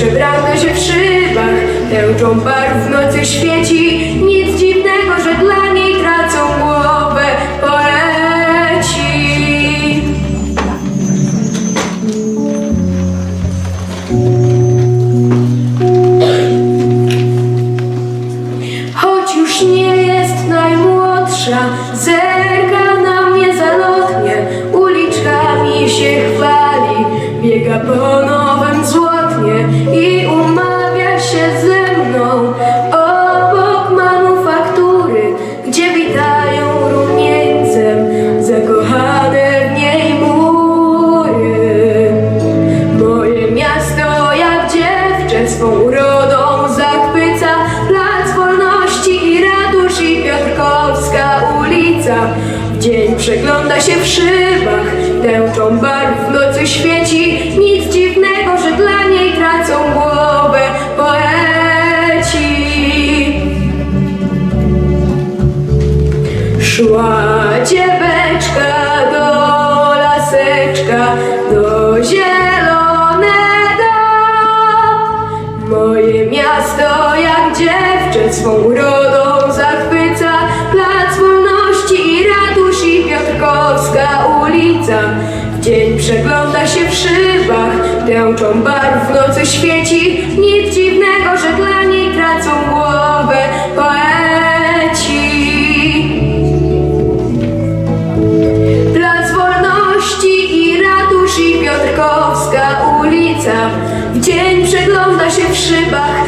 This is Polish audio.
przebrano się w szybach, tęczą barw w nocy świeci, nic dziwnego, że dla niej tracą głowę poeci. Choć już nie jest najmłodsza, zerka W dzień przegląda się w szybach Tęczą barw w nocy świeci. Nic dziwnego, że dla niej tracą głowę poeci. Szła dzieweczka do laseczka, do zielonego. Moje miasto jak dziewczę swą urodą ulica. W dzień przegląda się w szybach, tęczą barw w nocy świeci, nic dziwnego, że dla niej tracą głowę poeci. Plac Wolności i Ratusz i Piotrkowska ulica W dzień przegląda się w szybach